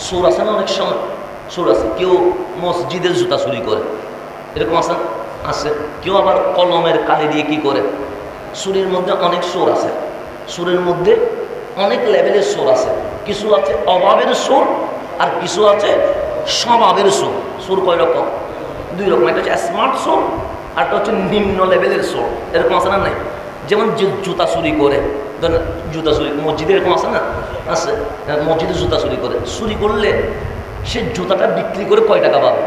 সুর আছে না অনেক সময়? সুর আছে। কেউ মসজিদের জুতা চুরি করে। এরকম আছে? আছে। কেউ আবার কলমের কালি দিয়ে কি করে? সুরের মধ্যে অনেক সুর আছে। সুরের মধ্যে অনেক লেভেলের সুর আছে। কিছু আছে অভাবের সুর আর কিছু আছে স্বভাবের সুর। সুর কয় রকম? দুই রকম। একটা হচ্ছে স্মার্ট সুর আর একটা হচ্ছে নিম্ন লেভেলের সুর। এরকম আছে না নাই? যেমন যে জুতা চুরি করে ধরেন জুতা চুরি মসজিদে এরকম আছে না? আছে। হ্যাঁ, মসজিদে জুতা চুরি করে। চুরি করলে সে জুতাটা বিক্রি করে কয় টাকা পাবে?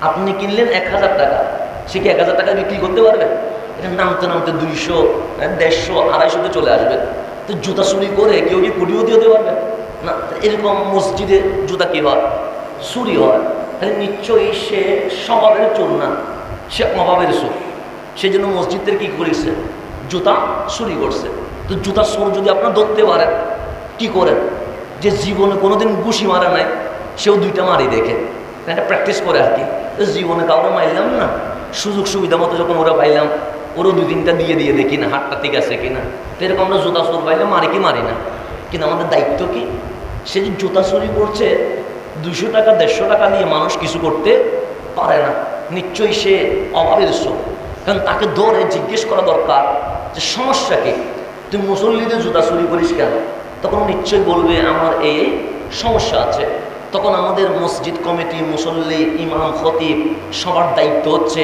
আপনি কিনলেন এক হাজার টাকা। সে কি এক হাজার টাকা বিক্রি করতে পারবে? এটা নামতে নামতে দুইশো দেড়শো আড়াইশোতে চলে আসবে। তো জুতা চুরি করে কেউ কি কোটিপতি হতে পারবে? না এরকম মসজিদে জুতা কি হয়? চুরি হয়। তাহলে নিশ্চয়ই সে স্বভাবের চোর না। সে অভাবের চোর। সেই জন্য মসজিদের কি করেছে? জুতা চুরি করছে। তো জুতা চোর যদি আপনার ধরতে পারেন কি করেন যে জীবনে কোনোদিন ঘুষি মারা নাই, সেও দুইটা মারি দেখে। একটা প্র্যাকটিস করে আর কি। জীবনে কাউকে মারলাম না। সুযোগ সুবিধা মতো যখন ওরা পাইলাম, ওরও দুই তিনটা দিয়ে দিয়ে দেখি না, হাতটা ঠিক আছে কিনা তো এরকম আমরা জুতা চোর পাইলে মারি কি মারি না। কিন্তু আমাদের দায়িত্ব কি? সে যে জুতা চুরি করছে দুশো টাকা, দেড়শো টাকা দিয়ে মানুষ কিছু করতে পারে না। নিশ্চয়ই সে অভাবের চোর। কারণ তাকে ধরে জিজ্ঞেস করা দরকার যে সমস্যা কি? তুই মুসল্লিদের জুতা চুরি করিস কেন? তখন নিশ্চয়ই বলবে, আমার এই সমস্যা আছে। তখন আমাদের মসজিদ কমিটি, মুসল্লি, ইমাম, খতিব সবার দায়িত্ব হচ্ছে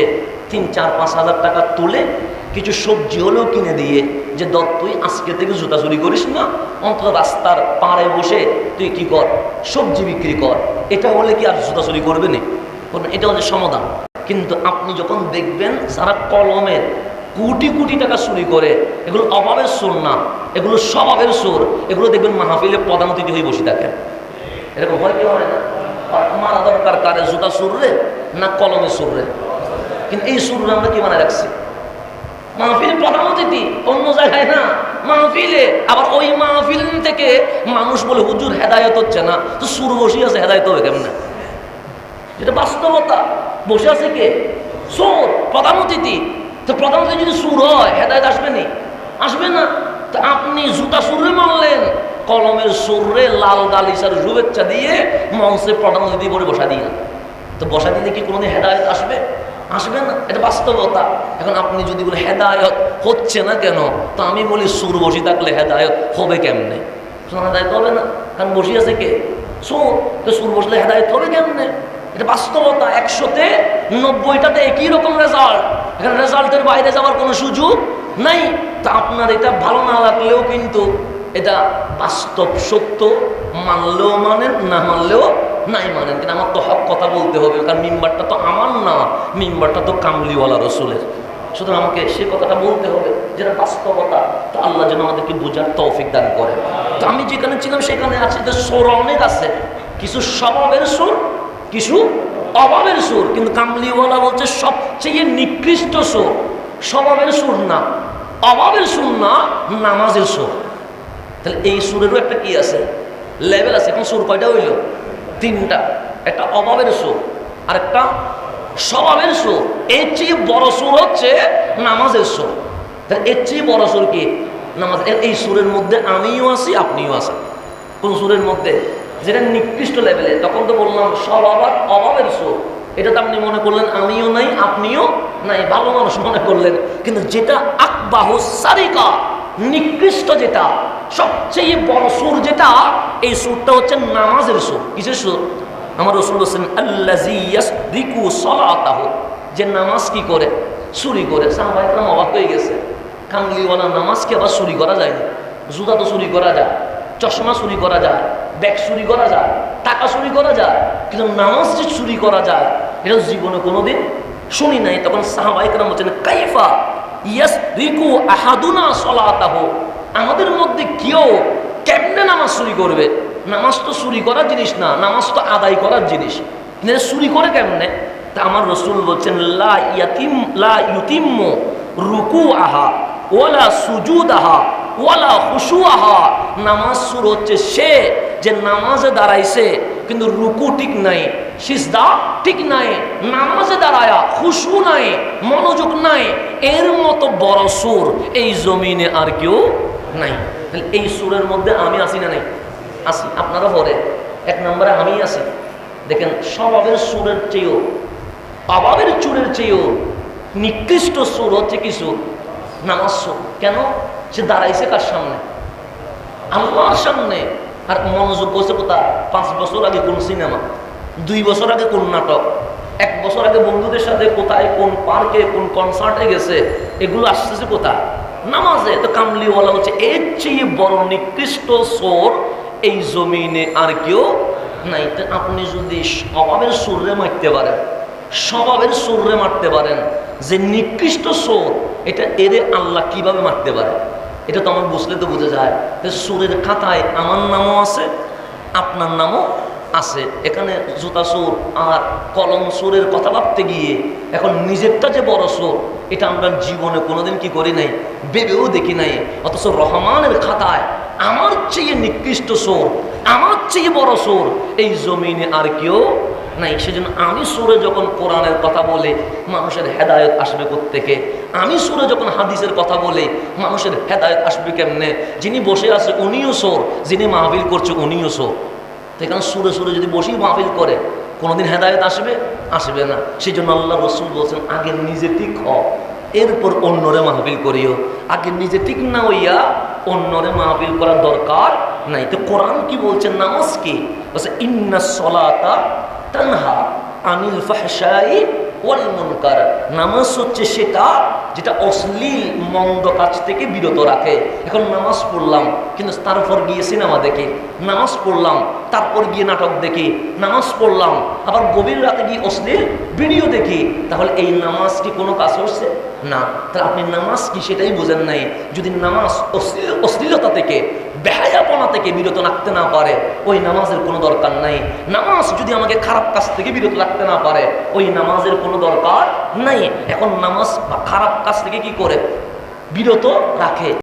তিন, চার, পাঁচ হাজার টাকা তুলে কিছু সবজি হলেও কিনে দিয়ে যে দর তুই আজকে থেকে জুতা চুরি করিস না। অন্তত রাস্তার পাড়ে বসে তুই কি কর? সবজি বিক্রি কর। এটা হলে কি আর জুতা চুরি করবে না? এটা হচ্ছে সমাধান। কিন্তু আপনি যখন দেখবেন যারা কলমের কোটি কোটি টাকা চুরি করে। এগুলো অভাবের সুর না। এগুলো স্বভাবের সুর এগুলো দেখবেন মাহফিলে প্রধান অতিথি হয়ে বসে থাকে এরকম হয় কি হয় না? মারা দরকার কারে? জুতা সুররে না কলমে সুররে কিন্তু এই সুররে আমরা কি মানে রাখছি? মাহফিল প্রধান অতিথি অন্য জায়গায় না। মাহফিলে আবার ওই মাহফিল থেকে মানুষ বলে, হুজুর, হেদায়ত হচ্ছে না। তো সুর বসে আছে, হেদায়ত হবে কেমনে? যেটা বাস্তবতা। বসে আছে কে? সুর প্রধান অতিথি। তো প্রধান অতিথি যদি সুর হয়, হেদায়ত আসবে নি? আসবে না। তো আপনি জুতা সুরে মানলেন কলমের সুরে লাল গালিসার শুভেচ্ছা দিয়ে মঞ্চে প্রধান অতিথি বলে বসা দিয়ে তো বসা দিলে কি কোনোদিন হেদায়ত আসবে? আসবে না, এটা বাস্তবতা। এখন আপনি যদি বলে হেদায়ত হচ্ছে না কেন? তো আমি বলি, সুর বসি থাকলে হেদায়ত হবে কেমনে? হেদায়ত হবে না। কারণ বসি আছে কে? সুর। তো সুর বসলে হেদায়ত হবে কেমনে? এটা বাস্তবতা। একশোতে নব্বইটাতে একই রকম রেজাল্ট এখানে রেজাল্টের বাইরে যাওয়ার কোনো সুযোগ নাই। তা আপনার এটা ভালো না লাগলেও কিন্তু এটা বাস্তব সত্য। মানলেও মানেন, না মানলেও নাই মানেন। কিন্তু আমার তো হক কথা বলতে হবে, কারণ মিম্বারটা তো আমার না, মিম্বারটা তো কামলিওয়ালা রসুলের। সুতরাং আমাকে সে কথাটা বলতে হবে, যেটা বাস্তবতা। তো আল্লাহ যেন আমাদেরকে বোঝার তৌফিক দান করে। তো আমি যেখানে ছিলাম সেখানে আছে, যে সোর অনেক আছে। কিছু স্বভাবের সুর, কিছু অভাবের সুর, কিন্তু কামলিওয়ালা বলছে সবচেয়ে নিকৃষ্ট সুর, স্বভাবের সুর না, অভাবের সুর না, নামাজের সুর। তাহলে এই সুরেরও একটা কি আছে? লেভেল আছে, এখন সুর কয়টা হইল? তিনটা। একটা অভাবের সুর আর একটা স্বভাবের সুর। এর চেয়ে বড় সুর হচ্ছে নামাজের সুর। তাহলে এর চেয়ে বড় সুর কি? নামাজ। এই সুরের মধ্যে আমিও আছি, আপনিও আছেন। কোন সুরের মধ্যে? যেটা নিকৃষ্ট লেভেলে তখন তো বললাম, সব আবার অভাবের সুর এটা তো আপনি মনে করলেন, আমিও নাই, আপনিও নাই, ভালো মানুষ মনে করলেন। কিন্তু যেটা আকবাহ সারিকা, নিকৃষ্ট যেটা, সবচেয়ে বড় সুর যেটা, এই সুরটা হচ্ছে নামাজের সুর। কিসের সুর? আমার রসুল হোসেন আল্লাহ রিকু সলাতাহ। যে নামাজ কি করে? চুরি করে। সাহবাইকরাম অবাক হয়ে গেছে। কামলিওয়ালা নামাজকে আবার চুরি করা যায়? না জুতা তো চুরি করা যায়, চশমা চুরি করা যায়। ব্যাগ চুরি করা যায়, টাকা চুরি করা যায়, কিন্তু নামাজ যে চুরি করা যায়, এটা জীবনে কোনোদিন শুনি নাই। তখন সাহাবাইকরাম বলছেন, কাইফা ইয়াস রিকু আহাদুনা সলাতাহ? আমাদের মধ্যে কেউ কেমনে নামাজ চুরি করবে? নামাজ তো চুরি করার জিনিস না, নামাজ তো আদায় করার জিনিস। কিন্তু চুরি করে কেমনে? তা আমার রসুল বলছেন, লা ইয়াতিম, লা ইউতিম্ম রুকু আহা ওলা সুজুদ আহা ওয়ালা আহা নামাজ শুর হচ্ছে সে যে নামাজে দাঁড়াইছে, কিন্তু রুকু ঠিক নাই, সিজদা ঠিক নাই, নামাজে দাঁড়ায়া খুশু নাই, মনোযোগ নাই, এর মতো বড় সুর এই জমিনে আর কেউ নাই। এই সুরের মধ্যে আমি আসি না নাই? আসি আপনারা পরে এক নম্বরে আমি আছি। দেখেন, স্বভাবের সুরের চেয়েও, অভাবের চুরের চেয়েও নিকৃষ্ট সুর হচ্ছে কি সুর? নামাজ সুর। কেন? সে দাঁড়াইছে কার সামনে? আল্লাহর সামনে। আর মনোযোগ বসে কোথা পাঁচ বছর আগে কোন সিনেমা? দুই বছর আগে কোন নাটক? এক বছর আগে বন্ধুদের সাথে কোথায়, কোন পার্কে, কোন কনসার্টে গেছে? এগুলো আসতেছে কোথায়? নামাজে। তো কামলিওয়ালা হচ্ছে, এর চেয়ে বড় নিকৃষ্ট সোর এই জমিনে আর কেউ নাই। আপনি যদি স্বভাবের সুরে মারতে পারেন, স্বভাবের সুরে মারতে পারেন, যে নিকৃষ্ট সোর, এটা এরে আল্লাহ কীভাবে মারতে পারে? এটা তো আমার বুঝলে তো বোঝা যায় সুরের খাতায় আমার নামও আছে, আপনার নামও আছে। এখানে জুতা সুর আর কলম সুরের কথা ভাবতে গিয়ে এখন নিজেরটা যে বড় সুর, এটা আমরা জীবনে কোনোদিন কি করি নাই, ভেবেও দেখি নাই। অথচ রহমানের খাতায় আমার চেয়ে নিকৃষ্ট সুর, আমার চেয়ে বড় সুর এই জমিনে আর কেউ নাই। সেজন্য আমি সুরে যখন কোরআনের কথা বলে, মানুষের হেদায়ত আসবে থেকে আমি সুরে যখন হাদিসের কথা বলে, মানুষের হেদায়ত আসবে কেমনে? যিনি বসে আছে উনিও সোর, যিনি মাহবিল করছে উনিও সোর। তো এখানে সুরে সুরে যদি বসেই মাহবিল করে, কোনোদিন হেদায়ত আসবে? আসবে না। সেই জন্য আল্লাহ রসুল বলছেন, আগে নিজে ঠিক হ, এরপর অন্যরে মাহবিল করিও। আগে নিজে ঠিক না হইয়া অন্যরে মাহবিল করার দরকার নাই। তো কোরআন কি বলছে? নামাজ কি? বলছে, ইন্না সলাতা তানহা আনিল ফাহশাই ওয়াল মুনকার। নামাজ হচ্ছে সেটা যেটা অশ্লীল, মন্দ কাজ থেকে বিরত রাখে। এখন নামাজ পড়লাম, কিন্তু তারপর গিয়ে সিনেমা দেখি। নামাজ পড়লাম, তারপর গিয়ে নাটক দেখি। নামাজ পড়লাম, আবার গভীর রাতে গিয়ে অশ্লীল ভিডিও দেখি। তাহলে এই নামাজ কি কোনো কাজ হচ্ছে? না। তাহলে আপনি নামাজ কি সেটাই বোঝেন নাই। যদি নামাজ অশ্লীল অশ্লীলতা থেকে, বেহায়াপনা থেকে বিরত রাখতে না পারে, ওই নামাজের কোনো দরকার নাই। নামাজ যদি আমাকে খারাপ কাজ থেকে বিরত রাখতে না পারে, ওই নামাজের কোনো দরকার নাই। এখন নামাজ খারাপ কাজ থেকে কি করে? বিরত রাখে।